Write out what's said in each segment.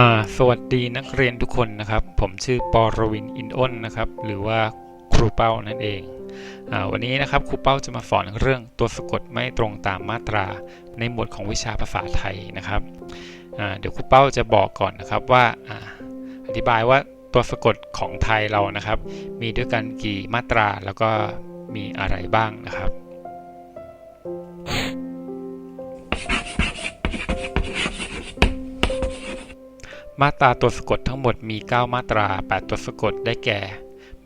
่าสวัสดีนักเรียนทุกคนนะครับ ผมชื่อปอรวินอินอ้นนะครับ หรือว่าครูเป้านั่นเองอวันนี้นะครับครูเป้าจะมาสอนเรื่องตัวสะกดไม่ตรงตามมาตรา ในหมวดของวิชาภาษาไทยนะครับเดี๋ยวครูเป้าจะบอกก่อนนะครับว่าออธิบายว่าตัวสะกดของไทยเรานะครับ มีด้วยกันกี่มาตราแล้วก็มีอะไรบ้างนะครับ มาตราตัวสะกดทั้งหมดมี 9 มาตรา 8 ตัวสะกดได้แก่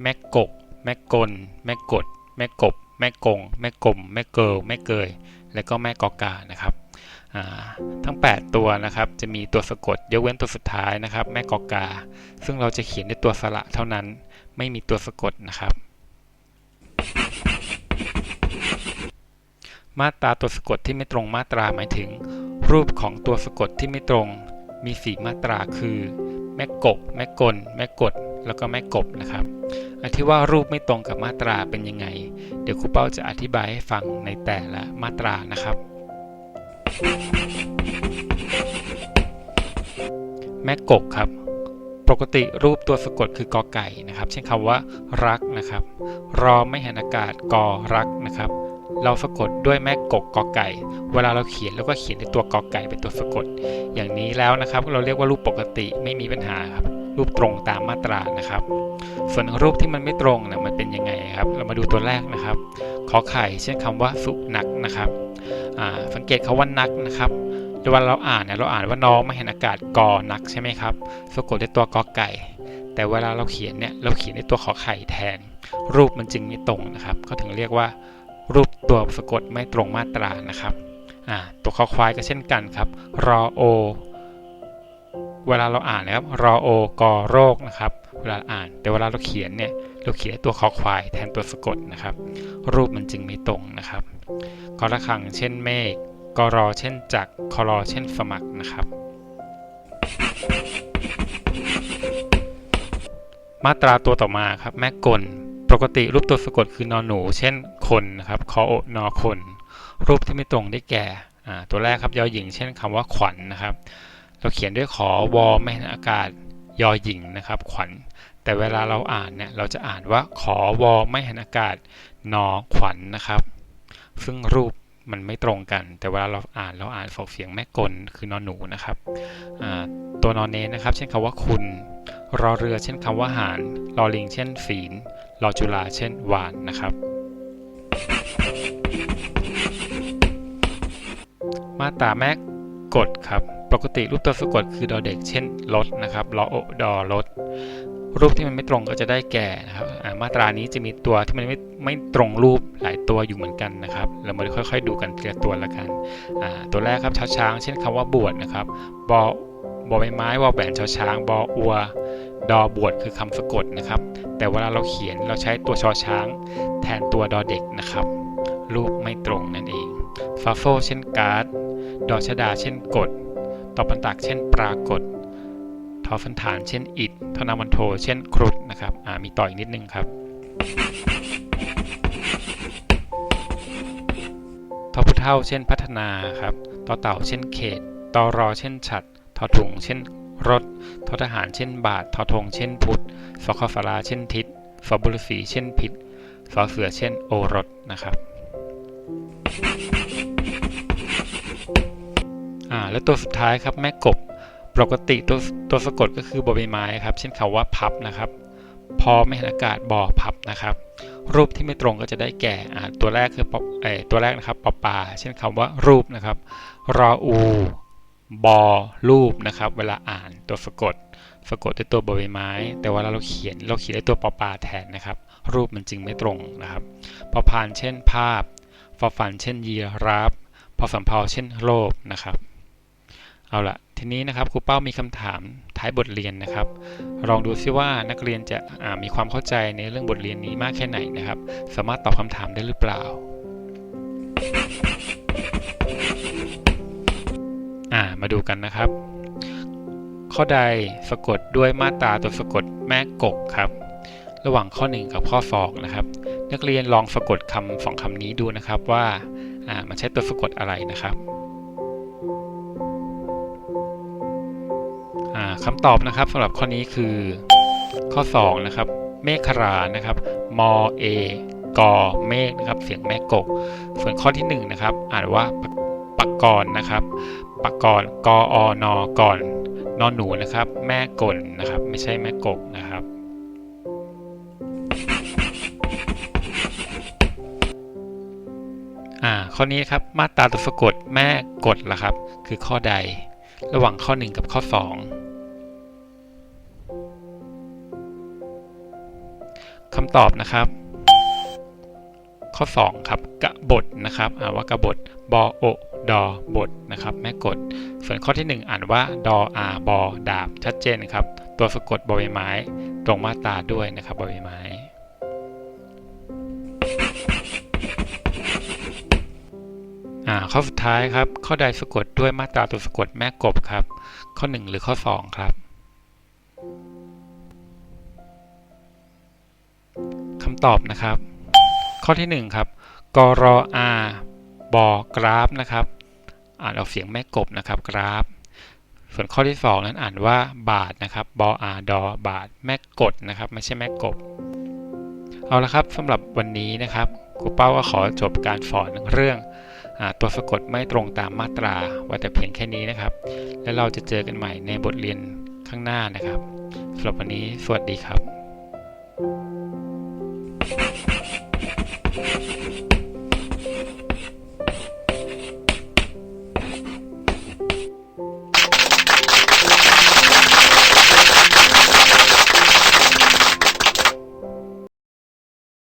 แม่กก แม่กล แม่กด แม่กบ แม่กง แม่กลม แม่เกิลแม่เกย และก็แม่กอกานะครับทั้ง 8 ตัวนะครับจะมีตัวสะกดยกเว้นตัวสุดท้ายนะครับ แม่กอกา ซึ่งเราจะเขียนด้วยตัวสระเท่านั้น ไม่มีตัวสะกดนะครับ มาตราตัวสะกดที่ไม่ตรงมาตราหมายถึง รูปของตัวสะกดที่ไม่ตรง มีสีมาตราคือแม่กบแม่กลแม่กด แล้วก็แม่กบนะครับอันที่ว่ารูปไม่ตรงกับมาตราเป็นยังไง เดี๋ยวครูเป้าจะอธิบายให้ฟังในแต่ละมาตรานะครับ แม่กกครับปกติรูปตัวสะกดคือกอไก่นะครับ เช่นคำว่ารักนะครับ รอไม่เห็นอากาศกอรักนะครับ เราสะกดด้วยแม่กกกอไก่ เวลาเราเขียนแล้วก็เขียนด้วยตัวกอไก่เป็นตัวสะกด อย่างนี้แล้วนะครับ เราเรียกว่ารูปปกติไม่มีปัญหาครับ รูปตรงตามมาตรานะครับ ส่วนรูปที่มันไม่ตรงนะมันเป็นยังไงครับ เรามาดูตัวแรกนะครับ ขอไข่เช่นคำว่าสุนักนะครับสังเกตคาว่านักนะครับเวลาเราอ่านเนี่ยเราอ่านว่าน้องไม่เห็นอากาศกอนักใช่ไหมครับสะกดด้วยตัวกอไก่ แต่เวลาเราเขียนเนี่ยเราเขียนด้วยตัวขอไข่แทน รูปมันจึงไม่ตรงนะครับก็ถึงเรียกว่า รูปตัวสะกดไม่ตรงมาตรานะครับตัวคอควายก็เช่นกันครับรอโอเวลาเราอ่านนะครับรอโอกอโรคนะครับ เวลาอ่าน แต่เวลาเราเขียนเนี่ยเราเขียนตัวคอควายแทนตัวสะกดนะครับ รูปมันจึงไม่ตรงนะครับกอระคังเช่นเมฆกรอเช่นจักรคอรอเช่นสมัครนะครับ มาตราตัวต่อมาครับ แม่กล ปกติรูปตัวสะกดคือนอนหนู เช่นคนนะครับคอโอนอคน รูปที่ไม่ตรงได้แก่ตัวแรกครับยอหญิง เช่นคำว่าขวัญนนะครับ เราเขียนด้วยขอวอไม่ห็นอากาศยอหญิงนะครับขวัญ แต่เวลาเราอ่านเนี่ยเราจะอ่านว่าขอวอไม่เห็นอากาศนอขวัญนนะครับ ซึ่งรูปมันไม่ตรงกัน แต่เวลาเราอ่านเราอ่านฝอกเสียงแม่กลคือนอนหนูนะครับตัวนอนเนนนะครับ เช่นคำว่าคุณรอเรือเช่นคำว่าหารรอลิง เช่นฝีน รอจุฬาเช่นวานนะครับ มาตราแม่กดครับ ปกติรูปตัวสะกดคือดอเด็ก เช่นรถนะครับรอโอดอรถรูปที่มันไม่ตรงก็จะได้แก่นะครับมาตรานี้จะมีตัวที่มันไม่ไม่ตรงรูปหลายตัวอยู่เหมือนกันนะครับ เรามาค่อย ๆ ดูกันทีละตัวละกัน ตัวแรกครับช้าช้างเช่นคำว่าบวชนะครับบอบอใบไม้วอแหวนชอช้างบออัว ดอบวชคือคำสะกดนะครับ แต่เวลาเราเขียนเราใช้ตัวชอช้าง แทนตัวดอเด็กนะครับ รูปไม่ตรงนั่นเองฟาโฟเช่นการ์ด ดอชดาเช่นกดตอปันตักเช่นปรากฏทอฟันฐานเช่นอิดทนามันโท เช่นครุฑนะครับมีต่ออีกนิดนึงครับทอพุเท่าเช่นพัฒนาครับต่อเต่าเช่นเขตตอรอเช่นฉัดทอถุงเช่น รถททหารเช่นบาททอธงเช่นพุทธสคฟาราเช่นทิศฟบุรุสีเช่นพิษสอเสือเช่นโอรสนะครับอ่าแล้วตัวสุดท้ายครับแม่กบปกติตัวตัวสะกดก็คือบใบไม้ครับ เช่นคำว่าพับนะครับ พอไม่เห็นอากาศบ่อพับนะครับ รูปที่ไม่ตรงก็จะได้แก่อ่าตัวแรกคือปอตัวแรกนะครับปอปา เช่นคำว่ารูปนะครับรออู บอรูปนะครับ เวลาอ่านตัวสะกด สะกดด้วยตัวบใบไม้ แต่วลาเราเขียนเราเขียนด้วยตัวปอปาแทนนะครับ รูปมันจึงไม่ตรงนะครับพอพานเช่นภาพฟอฟันเช่นยีราฟพอสำเพาเช่นโลภนะครับ เอาละทีนี้นะครับครูเป้ามีคำถามท้ายบทเรียนนะครับ ลองดูซิว่านักเรียนจะมีความเข้าใจในเรื่องบทเรียนนี้มากแค่ไหนนะครับ สามารถตอบคำถามได้หรือเปล่า อ่ามาดูกันนะครับ ข้อใดสะกดด้วยมาตราตัวสะกดแม่กกครับ ระหว่างข้อ 1 กับข้อ2นะครับ นักเรียนลองสะกดคำสองคำนี้ดูนะครับว่าอ่ามันใช้ตัวสะกดอะไรนะครับคำตอบนะครับสำหรับข้อนี้คือข้อ2นะครับเมฆรานะครับมอเอกอเมฆนะครับเสียงแม่กก ส่วนข้อที่1นะครับอ่านว่าปะปะกรนะครับ ปะกรกออนอก่อนนอนหนูนะครับ แม่กลนะครับ ไม่ใช่แม่กกนะครับ อ่า ข้อนี้ครับ มาตราตัวสะกดแม่กดล่ะครับ คือข้อใด ระหว่างข้อ 1 กับข้อ 2คำตอบนะครับ ข้อ 2 ครับกบฏนะครับ อ่าว่ากบฏบอโอ ดอบทนะครับแม่กด ส่วนข้อที่ 1 อ่านว่าดออาบอดาบชัดเจนครับ ตัวสะกดบอใบไม้ ตรงมาตราด้วยนะครับบอใบไม้อ่าข้อสุดท้ายครับ ข้อใดสะกดด้วยมาตราตัวสะกดแม่กบครับ ข้อ 1 หรือข้อ 2 ครับคำตอบนะครับ ข้อที่ 1 ครับกรออา บอกราฟนะครับ อ่านออกเสียงแม่กบนะครับกราฟ ส่วนข้อที่ 2 นั้นอ่านว่าบาทนะครับบออาดอบาทแม่กดนะครับไม่ใช่แม่กบ เอาละครับสำหรับวันนี้นะครับครูเป้าก็ขอจบการสอนเรื่องอตัวสะกดไม่ตรงตามมาตราไว้แต่เพียงแค่นี้นะครับ แล้วเราจะเจอกันใหม่ในบทเรียนข้างหน้านะครับสำหรับวันนี้สวัสดีครับ